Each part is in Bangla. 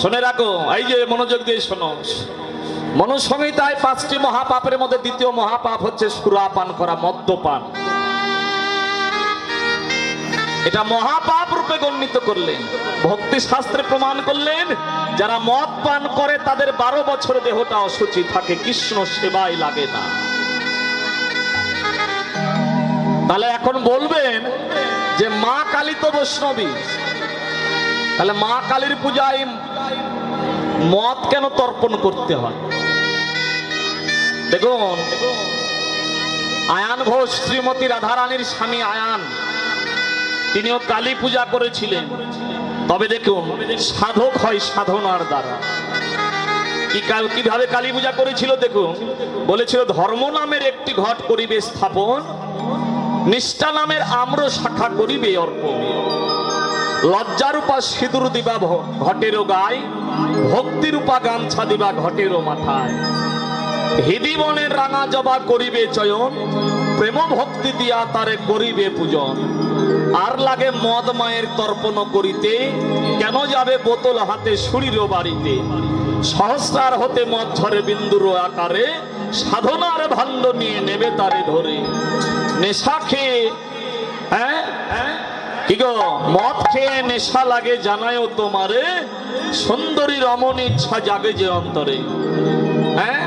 শুনে রাখো, এই যে মনোযোগ দিয়ে শোনো। মনুসংহিতায় পাঁচটি মহাপাপের মধ্যে দ্বিতীয় মহাপাপ হচ্ছে সুরাপান করা, মদ্যপান। এটা মহাপাপ রূপে গণ্যিত করলেন। ভক্তি শাস্ত্রে প্রমাণ করলেন, যারা মদ পান করে, তাদের বারো বছর দেহটা অসুচি থাকে, কৃষ্ণ সেবায় লাগে না। তাহলে এখন বলবেন যে মা কালী তো বৈষ্ণবী। তাহলে মা কালীর পূজায় মদ কেন তর্পণ করতে হয়? দেখুন, আয়ান ঘোষ, শ্রীমতী রাধারানীর স্বামী আয়ান, তিনিও কালী পূজা করেছিলেন। তবে দেখুন, সাধক হয় সাধনার দ্বারা। কি কীভাবে কালী পূজা করেছিল দেখুন? বলেছিল, ধর্ম নামের একটি ঘট করিবে স্থাপন, নিষ্ঠা নামের আম্র শাখা করিবে অর্পণ। লজ্জারূপা সিঁদুর দিবা ঘটেরও গায়, ভক্তিরূপা গামছা দিবা ঘটেরও মাথায়। হৃদি মনের রাঙা জবা করিবে চয়ন প্রেম ভক্তি দিয়া তারে করিবে পূজন। আর লাগে মদ মায়ের তর্পণ করিতে, কেন যাবে বোতল হাতে সুরির বাড়িতে? সহস্রার হতে মদ ঝরে বিন্দুর আকারে, সাধনার ভাণ্ড নিয়ে নেবে তারে ধরে। নেশা খেয়ে হ্যাঁ হ্যাঁ? মদ খেয়ে নেশা লাগে জানায়ও তোমারে, সুন্দরী রমণ ইচ্ছা জাগে যে অন্তরে। হ্যাঁ?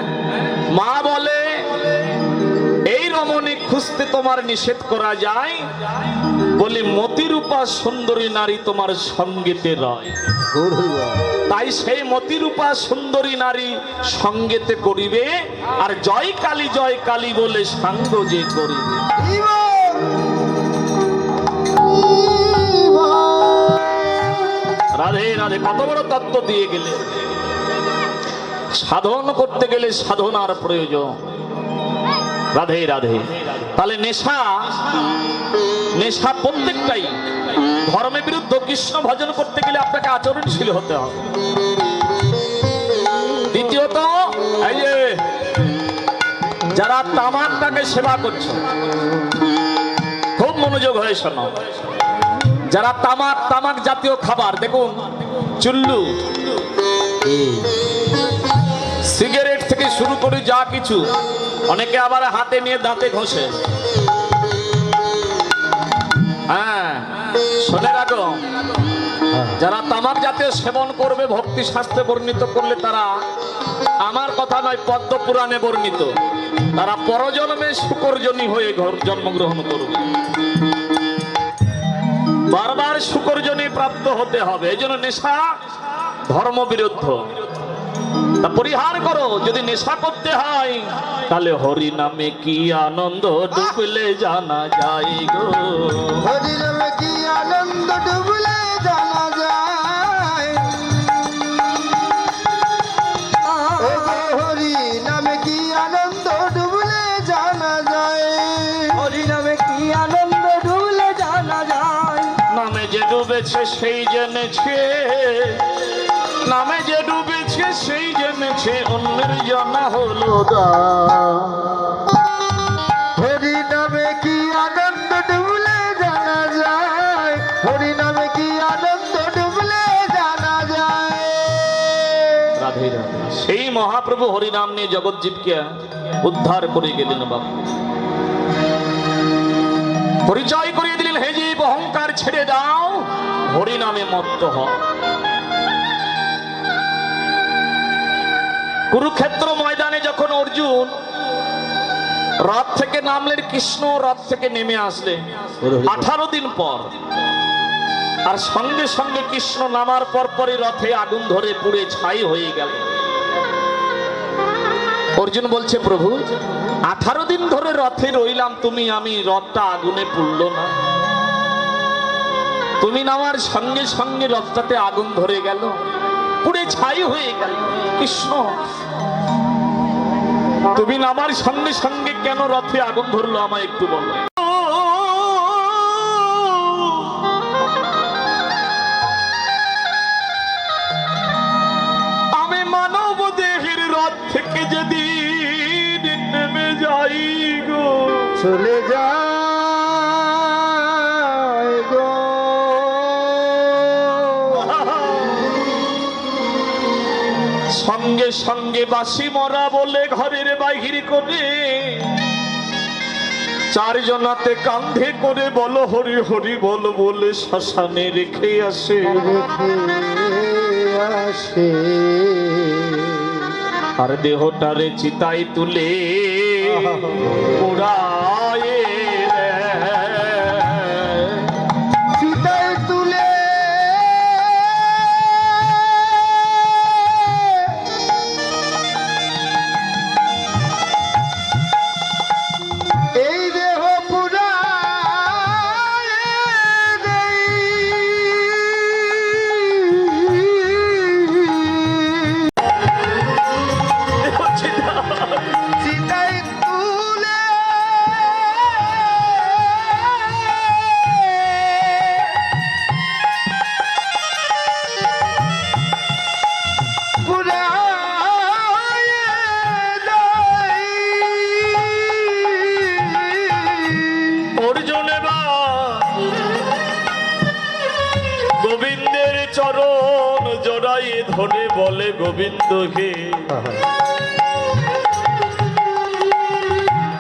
মা বলে, এই রমণী খুঁজতে তোমার নিষেধ করা যায়, বলি মতিরূপা সুন্দরী নারী তোমার সঙ্গীতে রয়। তাই সেই মতিরূপা সুন্দরী নারী সঙ্গেতে করিবে, আর জয় কালী জয় কালী বলে সাঙ্গ যে করিবে। রাধে রাধে, কত বড় তত্ত্ব দিয়ে গেলে। সাধন করতে গেলে সাধনার প্রয়োজন। রাধে রাধে, তাহলে নেশা নেশা প্রত্যেকটাই। ধর্মের বিরুদ্ধে কৃষ্ণ ভজন করতে গেলে আপনাকে আচরণশীল হতে হবে। দ্বিতীয়ত, এই যে যারা তামাকটাকে সেবা করছে, খুব মনোযোগ হয়ে শোনো। যারা তামাক তামাক জাতীয় খাবার, দেখুন, চুল্লু। সিগারেট থেকে শুরু করে যা কিছু, অনেকে আবার হাতে নিয়ে দাঁতে ঘষে। হ্যাঁ শোনে রাখো যারা তামাক জাতীয় সেবন করবে, ভক্তি শাস্ত্রে বর্ণিত করলে তারা, আমার কথা নয়, পদ্ম পুরাণে বর্ণিত, তারা পরজন্মে শুকরজনী হয়ে ঘর জন্মগ্রহণ করবে বারবার শুকরজনী প্রাপ্ত হতে হবে। এই জন্য নেশা ধর্ম বিরুদ্ধ তা পরিহার করো, যদি নেশা করতে হয়, তাহলে হরি নামে কি আনন্দ ডুবলে জানা যায় গো? হরি নামে কি আনন্দ ডুবলে ডুবেছে সেই জেনেছে। নামে যে ডুবেছে সেই জেনেছে অন্যের জানা হলো দা হরি নামে কি আনন্দ ডুবলে জানা যায়? হরি নামে কি আনন্দ ডুবলে জানা যায়? রাধে রাধে। সেই মহাপ্রভু হরিনাম নিয়ে জগৎজীবকে উদ্ধার করে গেলেন বাবু পরিচয় করিয়ে দিলেন হে জীব অহংকার ছেড়ে দাও। হরিনামে মত্ত হ। কুরুক্ষেত্র ময়দানে যখন অর্জুন রথ থেকে নামলেন, কৃষ্ণ রথ থেকে নেমে আসলেন। আঠারো দিন পর। আর সঙ্গে সঙ্গে কৃষ্ণ নামার পর পরে রথে আগুন ধরে পুড়ে ছাই হয়ে গেল অর্জুন বলছে, প্রভু, আঠারো দিন ধরে রথে রইলাম তুমি, আমি রথটা আগুনে পুড়ল না। তুমি নামার সঙ্গে সঙ্গে রথটাতে আগুন ধরে গেল। পুড়ে ছাই হয়ে গেল। কৃষ্ণ, তুমি নামার সঙ্গে সঙ্গে কেন রথে আগুন ধরলো আমায় একটু বলো। আমি মানব দেহের রথ থেকে যেদিন নেমে যাই গো। চলে যায় সঙ্গে সঙ্গে বাসি মরা বলে ঘরের বাহির করে চারজনাতে কান্ধে করে বলো, হরি হরি বল বলে শ্মশানে রেখে আসে। আসে আর দেহটারে চিতাই তুলে গোবিন্দ হে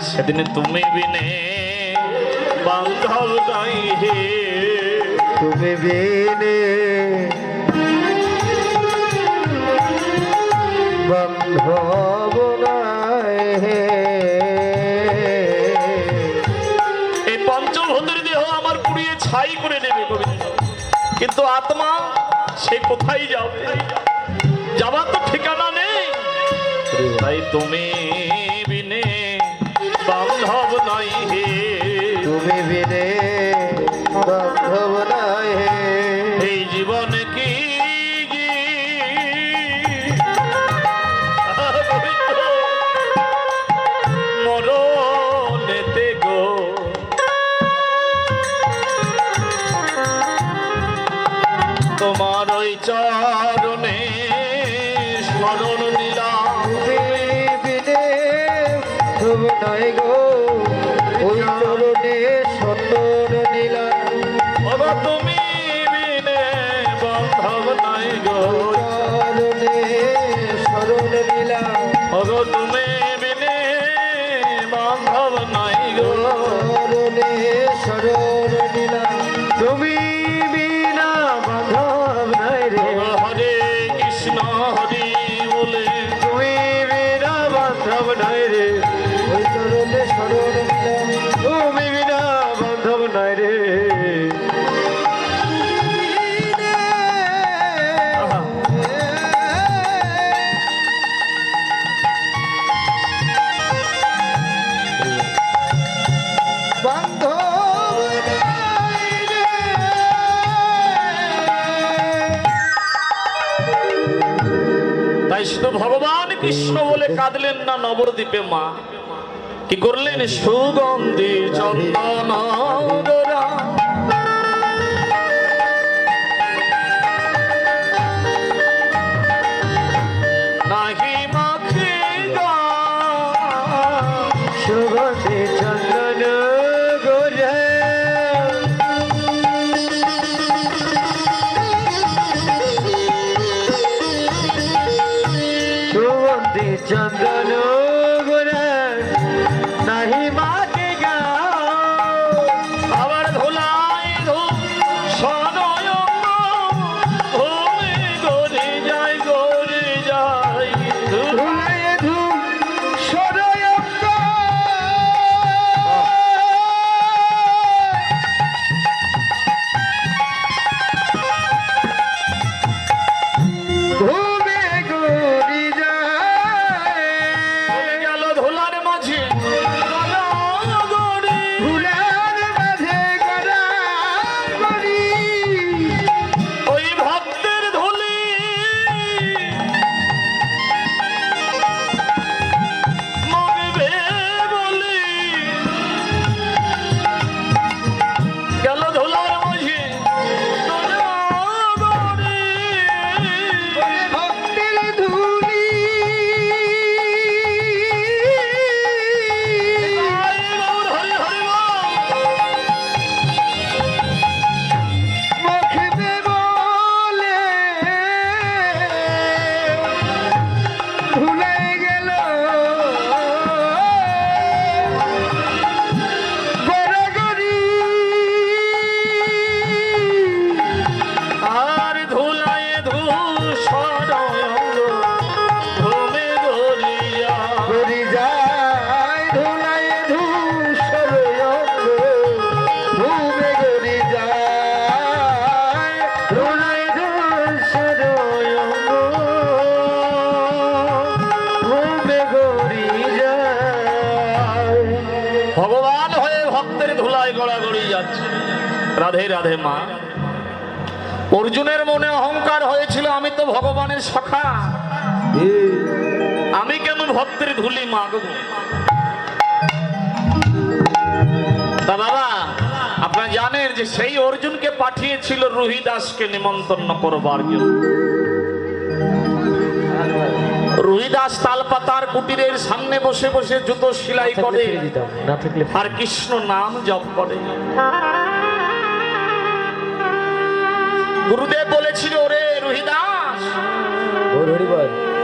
সেদিন তুমি বিনে বান্ধব নাই হে। তুমি বিনে বান্ধব নাই হে। এই পঞ্চভূতের দেহ আমার পুড়িয়ে ছাই করে নেবে গোবিন্দ। কিন্তু আত্মা সে কোথায় যাবে? তাই তুমি নীলা বাবা তুমি বিনে বন্ধব নাই গো। কাঁদলেন না নবদ্বীপে মা? কি করলেন? সুগন্ধি চন্দন রাধে রাধে মা। অর্জুনের মনে অহংকার হয়েছিল আমি তো ভগবানের সখা। আমি কেন ভক্তের ধুলি মাগব? তা বাবা আপনারা জানেন যে সেই অর্জুনকে পাঠিয়েছিল রুহিদাসকে নিমন্ত্রণ করবার জন্য। রুহিদাস তালপাতার কুটিরের সামনে বসে বসে জুতো সেলাই করে না আর কৃষ্ণ নাম জপ করে। গুরুদেব বলেছিল ওরে রুহিদাস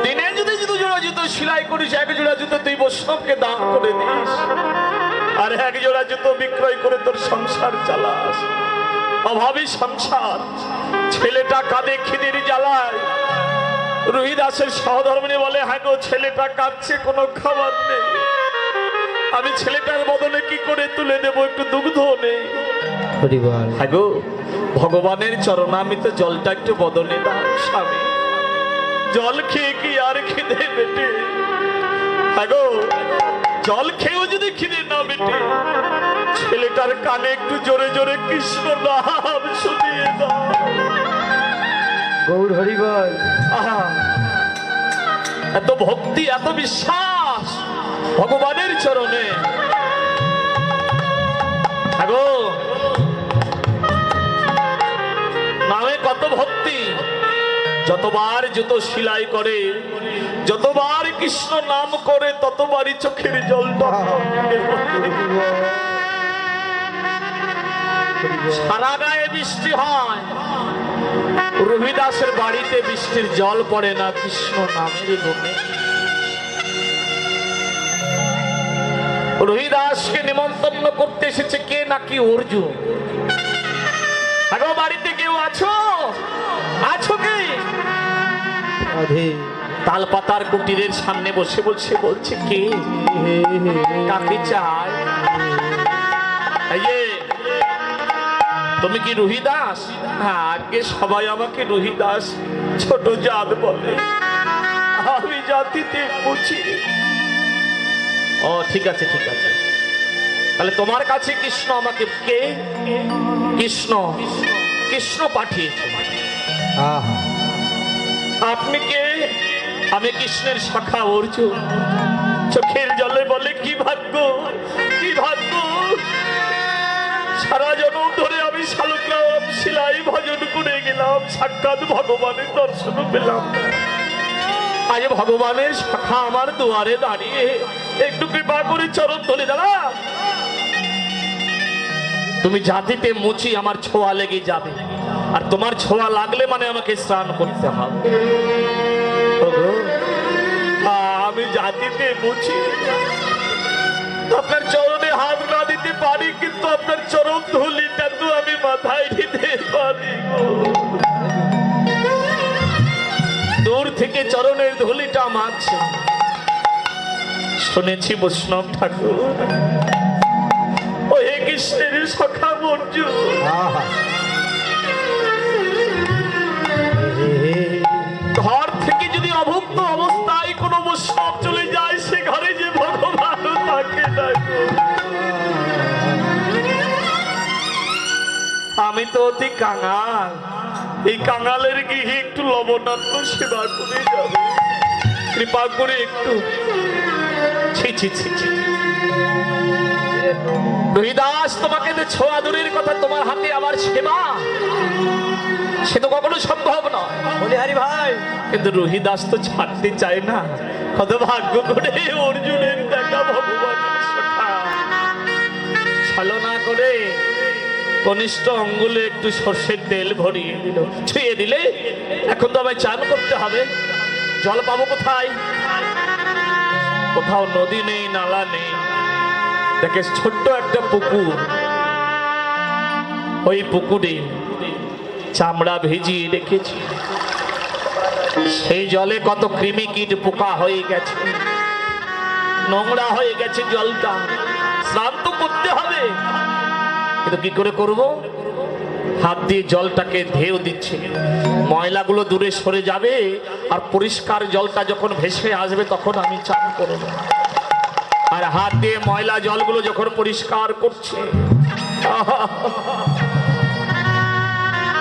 দিনে যদি যদি জোড়া জুতো সেলাই করিস এক জোড়া জুতো তুই বৈষ্ণবকে দান করে দিস আর এক জোড়া জুতো বিক্রয় করে তোর সংসার চালাস। অভাবী সংসার ছেলেটা কাঁদে খিদির জ্বালায়। রুহিদাসের সহধর্মিনী বলে হ্যাঁ গো ছেলেটা কাঁদছে কোনো খাবার নেই। আমি ছেলেটার বদলে কি করে তুলে দেবো? একটু দুগ্ধ নেই। হ্যাঁ গো ভগবানের চরণামিত জলটা একটু বদলে দাও স্বামী। জল খেয়ে কি আর খিদে বেটে জল খেয়েও যদি খিদে না বেটে ছেলেটার কানে একটু জোরে জোরে কৃষ্ণ নাম শুনিয়ে দাও। গৌর হরিবল। এত ভক্তি এত বিশ্বাস ভগবানের চরণে। আগো ভক্তি। যতবার জুতো সেলাই করে, যতবার কৃষ্ণ নাম করে, ততবারই চোখের জল সারা গায়ে বৃষ্টি হয়। রবিদাসের বাড়িতে বৃষ্টির জল পড়ে না কৃষ্ণ নামের গুণে রহিদাসকে নিমন্ত্রণ করতে এসেছে কে নাকি অর্জুন? আগো বাড়িতে কেউ আছো? আছো কি? রাধে তাল পাতার কুটিরের সামনে বসে বসে বলছে কে? কাকে চায়? তুমি কি রুহিদাস? হ্যাঁ আগে সবাই আমাকে রুহিদাস ছোট জাত বলে। আমি জাতিতে বুঝি ও ঠিক আছে ঠিক আছে। তাহলে তোমার কাছে কৃষ্ণ আমাকে কে? কৃষ্ণ। কৃষ্ণ পাঠিয়েছে আহা। আপনি কে? আমি কৃষ্ণের শাখা অর্জুন। চোখের জলে বলে কি ভাগ্য? কি ভাগ্য? সারা জনম ধরে আমি শালগ্রাম শিলাই ভজন করে গেলাম। সাক্ষাৎ ভগবানের দর্শন পেলাম। আজ ভগবানের শাখা আমার দুয়ারে দাঁড়িয়ে। একটু কৃপা করে চরণ ধরে দাঁড়া। তুমি জাতিতে মুচি আমার ছোঁয়া লেগে যাবে। আর তোমার ছোঁয়া লাগলে মানে আমাকে স্নান করতে হবে। আমি জাতিতে মুচি আপনার চরণে হাত না দিতে পারি, কিন্তু আপনার চরণ ধুলিটা তো আমি মাথায় দিতে পারি দূর থেকে চরণের ধুলিটা মারছে শুনেছি বৈষ্ণব ঠাকুর। হে কৃষ্ণের সখা অর্জুন ঘর থেকে যদি অভুক্ত অবস্থায় কোনো বৈষ্ণব চলে যায় সে ঘরে যে ভগবান থাকে আমি তো অতি কাঙাল। এই কাঙালের গৃহে একটু লবণাত্ম সেবা করে যাবে। কৃপা করে একটু। ছি ছি ছি ছি। রহিদাস তোমাকে যে ছোঁয়া দূরের কথা তোমার হাতে আমার সেবা সে তো কখনো সম্ভব নয়। বলি হরি ভাই। কিন্তু রোহিদাস তো ছাড়তে চায় না। কত ভাগ্য করে অর্জুনের দেখা ভগবানের সখা ছলনা করে কনিষ্ঠ অঙ্গুলে একটু সর্ষের তেল ভরিয়ে দিল। ছুঁয়ে দিলে এখন তো আমায় চান করতে হবে। জল পাবো কোথায়? কোথাও নদী নেই নালা নেই। দেখে ছোট্ট একটা পুকুর। ওই পুকুরে চামড়া ভিজিয়ে রেখেছি। সেই জলে কত কৃমি কীট পোকা হয়ে গেছে। নোংরা হয়ে গেছে জলটা। স্নান তো করতে হবে। কিন্তু কি করে করব? হাত দিয়ে জলটাকে ধেউ দিচ্ছে। ময়লাগুলো দূরে সরে যাবে আর পরিষ্কার জলটা যখন ভেসে আসবে তখন আমি চান করব। আর হাত দিয়ে ময়লা জলগুলো যখন পরিষ্কার করছে,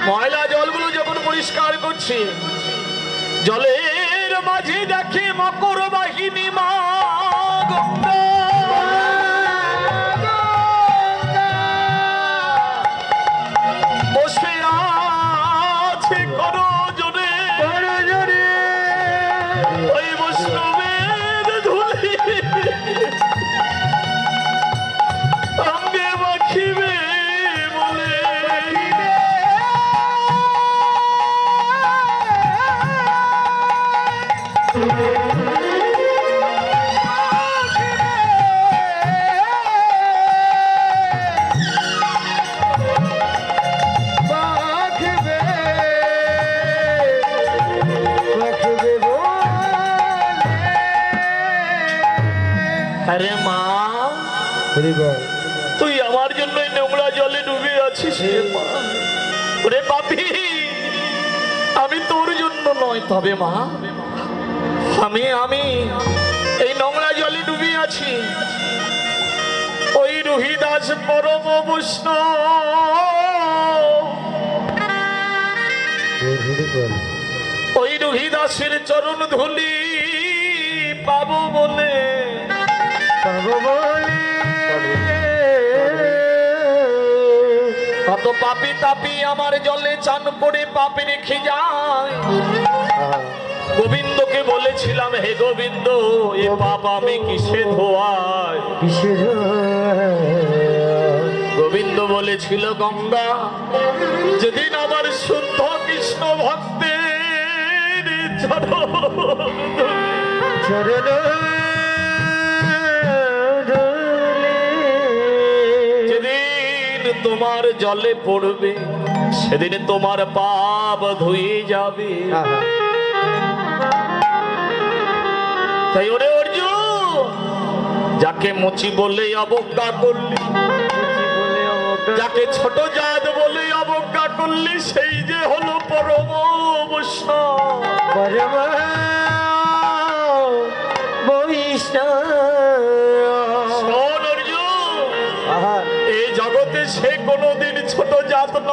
ময়লা জলগুলো যখন পরিষ্কার করছে, জলের মাঝে দেখে মকর বাহিনী মা আরে মা। তুই আমার জন্য এই নোংরা জলে ডুবে আছিস রে। পাপি আমি তোর জন্য নয় তবে মা। আমি আমি এই নোংরা জলে ডুবে আছি। ওই রুহিদাস পরম বৈষ্ণব ওই রুহিদাসের চরণ ধুলি পাবো বলে। কত পাপি তাপি আমার জলে চান করে পাপে রেখে যায় গোবিন্দকে বলেছিলাম হে গোবিন্দ এ পাপ আমি কিসে ধোয়াই গোবিন্দ বলেছিল গঙ্গা যেদিন আমার শুদ্ধ কৃষ্ণ ভক্তের চরণ তোমার জলে পড়বে সেদিন তোমার পাপ ধুয়ে যাবে। তাই ওরে অর্জুন যাকে মুচি বলে অবজ্ঞা করলি যাকে ছোট জাত বলে অবজ্ঞা করলি সেই যে হলো পরম বৈষ্ণব শোন